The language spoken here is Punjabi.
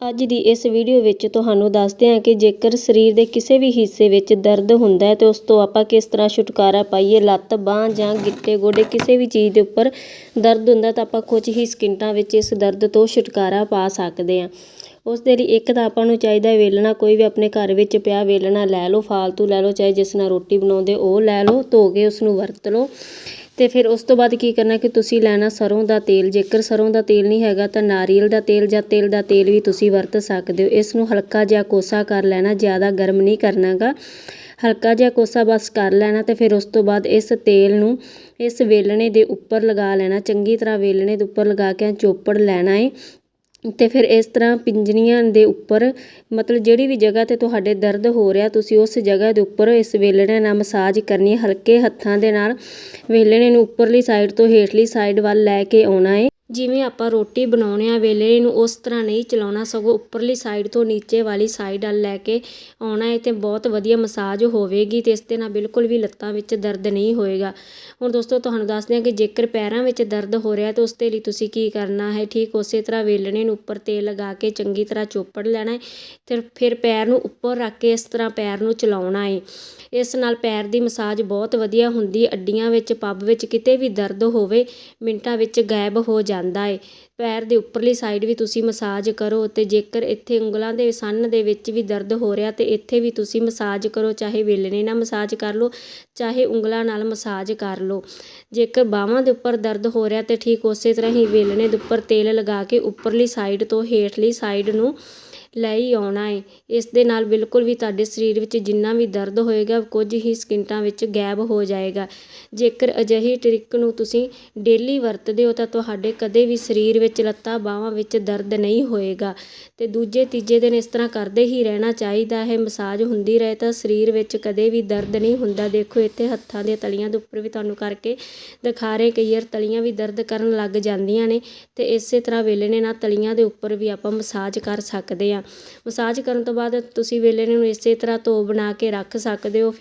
ਅੱਜ ਦੀ ਇਸ ਵੀਡੀਓ ਵਿੱਚ ਤੁਹਾਨੂੰ ਦੱਸਦੇ ਹਾਂ ਕਿ ਜੇਕਰ ਸਰੀਰ ਦੇ ਕਿਸੇ ਵੀ ਹਿੱਸੇ ਵਿੱਚ ਦਰਦ ਹੁੰਦਾ ਹੈ ਤੇ ਉਸ ਤੋਂ ਆਪਾਂ ਕਿਸ ਤਰ੍ਹਾਂ ਛੁਟਕਾਰਾ ਪਾਈਏ, ਲੱਤ, ਬਾਂਹ ਜਾਂ ਗਿੱਟੇ, ਗੋਡੇ, ਕਿਸੇ ਵੀ ਚੀਜ਼ ਦੇ ਉੱਪਰ ਦਰਦ ਹੁੰਦਾ ਤਾਂ ਆਪਾਂ ਕੁਝ ਹੀ ਸਕਿੰਟਾਂ ਵਿੱਚ ਇਸ ਦਰਦ ਤੋਂ ਛੁਟਕਾਰਾ ਪਾ ਸਕਦੇ ਹਾਂ। ਉਸ ਦੇ ਲਈ ਇੱਕ ਤਾਂ ਆਪਾਂ ਨੂੰ ਚਾਹੀਦਾ ਵੇਲਣਾ, ਕੋਈ ਵੀ ਆਪਣੇ ਘਰ ਵਿੱਚ ਪਿਆ ਵੇਲਣਾ ਲੈ ਲਓ, ਫਾਲਤੂ ਲੈ ਲਓ, ਚਾਹੇ ਜਿਸ ਨਾਲ ਰੋਟੀ ਬਣਾਉਂਦੇ ਉਹ ਲੈ ਲਓ, ਧੋ ਕੇ ਉਸ ਨੂੰ ਵਰਤ ਲਓ। ਤੇ ਫਿਰ ਉਸ ਤੋਂ ਬਾਅਦ ਕੀ ਕਰਨਾ ਕਿ ਤੁਸੀਂ ਲੈਣਾ ਸਰੋਂ ਦਾ ਤੇਲ, ਜੇਕਰ ਸਰੋਂ ਦਾ ਤੇਲ ਨਹੀਂ ਹੈਗਾ ਤਾਂ ਨਾਰੀਅਲ ਦਾ ਤੇਲ ਜਾਂ ਤਿਲ ਦਾ ਤੇਲ ਵੀ ਤੁਸੀਂ ਵਰਤ ਸਕਦੇ ਹੋ। ਇਸ ਨੂੰ ਹਲਕਾ ਜਿਹਾ ਕੋਸਾ ਕਰ ਲੈਣਾ, ਜ਼ਿਆਦਾ ਗਰਮ ਨਹੀਂ ਕਰਨਾਗਾ। ਹਲਕਾ ਜਿਹਾ ਕੋਸਾ ਬਸ ਕਰ ਲੈਣਾ ਤੇ ਫਿਰ ਉਸ ਤੋਂ ਬਾਅਦ ਇਸ ਤੇਲ ਨੂੰ ਇਸ ਵੇਲਣੇ ਦੇ ਉੱਪਰ ਲਗਾ ਲੈਣਾ। ਚੰਗੀ ਤਰ੍ਹਾਂ ਵੇਲਣੇ ਦੇ ਉੱਪਰ ਲਗਾ ਕੇ ਚੋਪੜ ਲੈਣਾ ਏ। ਤੇ ਫਿਰ ਇਸ ਤਰ੍ਹਾਂ ਪਿੰਜਣੀਆਂ ਦੇ ਉੱਪਰ, ਮਤਲਬ ਜਿਹੜੀ ਵੀ ਜਗ੍ਹਾ ਤੇ ਤੁਹਾਡੇ ਦਰਦ ਹੋ ਰਿਹਾ, ਤੁਸੀਂ ਉਸ ਜਗ੍ਹਾ ਦੇ ਉੱਪਰ ਇਸ ਵੇਲਣੇ ਨਾਲ ਮਸਾਜ ਕਰਨੀ ਹਲਕੇ ਹੱਥਾਂ ਦੇ ਨਾਲ ਵੇਲਣੇ ਨੂੰ ਉੱਪਰਲੀ ਸਾਈਡ ਤੋਂ ਹੇਠਲੀ ਸਾਈਡ ਵੱਲ ਲੈ ਕੇ ਆਉਣਾ ਹੈ। ਜਿਵੇਂ ਆਪਾਂ ਰੋਟੀ ਬਣਾਉਣੇ ਆ ਵੇਲਣੇ ਨੂੰ ਉਸ ਤਰ੍ਹਾਂ ਨਹੀਂ ਚਲਾਉਣਾ, ਸਗੋਂ ਉੱਪਰਲੀ ਸਾਈਡ ਤੋਂ ਨੀਚੇ ਵਾਲੀ ਸਾਈਡ ਵੱਲ ਲੈ ਕੇ ਆਉਣਾ ਹੈ ਅਤੇ ਬਹੁਤ ਵਧੀਆ ਮਸਾਜ ਹੋਵੇਗੀ ਅਤੇ ਇਸ ਦੇ ਨਾਲ ਬਿਲਕੁਲ ਵੀ ਲੱਤਾਂ ਵਿੱਚ ਦਰਦ ਨਹੀਂ ਹੋਏਗਾ। ਹੁਣ ਦੋਸਤੋ, ਤੁਹਾਨੂੰ ਦੱਸਦੇ ਹਾਂ ਕਿ ਜੇਕਰ ਪੈਰਾਂ ਵਿੱਚ ਦਰਦ ਹੋ ਰਿਹਾ ਤਾਂ ਉਸ ਦੇ ਲਈ ਤੁਸੀਂ ਕੀ ਕਰਨਾ ਹੈ? ਠੀਕ ਉਸੇ ਤਰ੍ਹਾਂ ਵੇਲਣੇ ਨੂੰ ਉੱਪਰ ਤੇਲ ਲਗਾ ਕੇ ਚੰਗੀ ਤਰ੍ਹਾਂ ਚੋਪੜ ਲੈਣਾ ਹੈ ਤੇ ਫਿਰ ਪੈਰ ਨੂੰ ਉੱਪਰ ਰੱਖ ਕੇ ਇਸ ਤਰ੍ਹਾਂ ਪੈਰ ਨੂੰ ਚਲਾਉਣਾ ਹੈ। ਇਸ ਨਾਲ ਪੈਰ ਦੀ ਮਸਾਜ ਬਹੁਤ ਵਧੀਆ ਹੁੰਦੀ ਅੱਡੀਆਂ ਵਿੱਚ, ਪੱਬ ਵਿੱਚ ਕਿਤੇ ਵੀ ਦਰਦ ਹੋਵੇ, ਮਿੰਟਾਂ ਵਿੱਚ ਗਾਇਬ ਹੋ ਜਾਂਦਾ ਏ। ਪੈਰ ਦੇ ਉੱਪਰਲੀ ਸਾਈਡ ਵੀ ਤੁਸੀਂ ਮਸਾਜ ਕਰੋ ਅਤੇ ਜੇਕਰ ਇੱਥੇ ਉਂਗਲਾਂ ਦੇ ਸੰਨ ਦੇ ਵਿੱਚ ਵੀ ਦਰਦ ਹੋ ਰਿਹਾ ਤਾਂ ਇੱਥੇ ਵੀ ਤੁਸੀਂ ਮਸਾਜ ਕਰੋ, ਚਾਹੇ ਵੇਲਣੇ ਨਾਲ ਮਸਾਜ ਕਰ ਲਓ, ਚਾਹੇ ਉਂਗਲਾਂ ਨਾਲ ਮਸਾਜ ਕਰ ਲਓ। ਜੇਕਰ ਬਾਹਾਂ ਦੇ ਉੱਪਰ ਦਰਦ ਹੋ ਰਿਹਾ ਤਾਂ ਠੀਕ ਉਸੇ ਤਰ੍ਹਾਂ ਹੀ ਵੇਲਣੇ ਦੇ ਉੱਪਰ ਤੇਲ ਲਗਾ ਕੇ ਉੱਪਰਲੀ ਸਾਈਡ ਤੋਂ ਹੇਠਲੀ ਸਾਈਡ ਨੂੰ ਲੈ ਹੀ ਆਉਣਾ ਹੈ ਇਸ ਦੇ ਨਾਲ ਬਿਲਕੁਲ ਵੀ ਤੁਹਾਡੇ ਸਰੀਰ ਵਿੱਚ ਜਿੰਨਾ ਵੀ ਦਰਦ ਹੋਏਗਾ, ਕੁਝ ਹੀ ਸਕਿੰਟਾਂ ਵਿੱਚ ਗਾਇਬ ਹੋ ਜਾਏਗਾ। ਜੇਕਰ ਅਜਿਹੀ ਟ੍ਰਿਕ ਨੂੰ ਤੁਸੀਂ ਡੇਲੀ ਵਰਤਦੇ ਹੋ, ਤਾਂ ਤੁਹਾਡੇ ਕਦੇ ਵੀ ਸਰੀਰ ਵਿੱਚ ਲੱਤਾਂ ਬਾਹਾਂ ਵਿੱਚ ਦਰਦ ਨਹੀਂ ਹੋਏਗਾ। ਅਤੇ ਦੂਜੇ ਤੀਜੇ ਦਿਨ ਇਸ ਤਰ੍ਹਾਂ ਕਰਦੇ ਹੀ ਰਹਿਣਾ ਚਾਹੀਦਾ ਹੈ। ਮਸਾਜ ਹੁੰਦੀ ਰਹੇ ਤਾਂ ਸਰੀਰ ਵਿੱਚ ਕਦੇ ਵੀ ਦਰਦ ਨਹੀਂ ਹੁੰਦਾ। ਦੇਖੋ, ਇੱਥੇ ਹੱਥਾਂ ਦੀਆਂ ਤਲੀਆਂ ਦੇ ਉੱਪਰ ਵੀ ਤੁਹਾਨੂੰ ਕਰਕੇ ਦਿਖਾ ਰਹੇ ਕਈ ਵਾਰ ਤਲੀਆਂ ਵੀ ਦਰਦ ਕਰਨ ਲੱਗ ਜਾਂਦੀਆਂ ਨੇ। ਅਤੇ ਇਸੇ ਤਰ੍ਹਾਂ ਵੇਲਣੇ ਨਾਲ ਤਲੀਆਂ ਦੇ ਉੱਪਰ ਵੀ ਆਪਾਂ ਮਸਾਜ ਕਰ ਸਕਦੇ ਹਾਂ। ਮਸਾਜ ਕਰਨ ਤੋਂ ਬਾਅਦ ਤੁਸੀਂ ਵੇਲੇ ਨੂੰ ਇਸੇ ਤਰ੍ਹਾਂ ਧੋ ਬਣਾ ਕੇ ਰੱਖ ਸਕਦੇ ਹੋ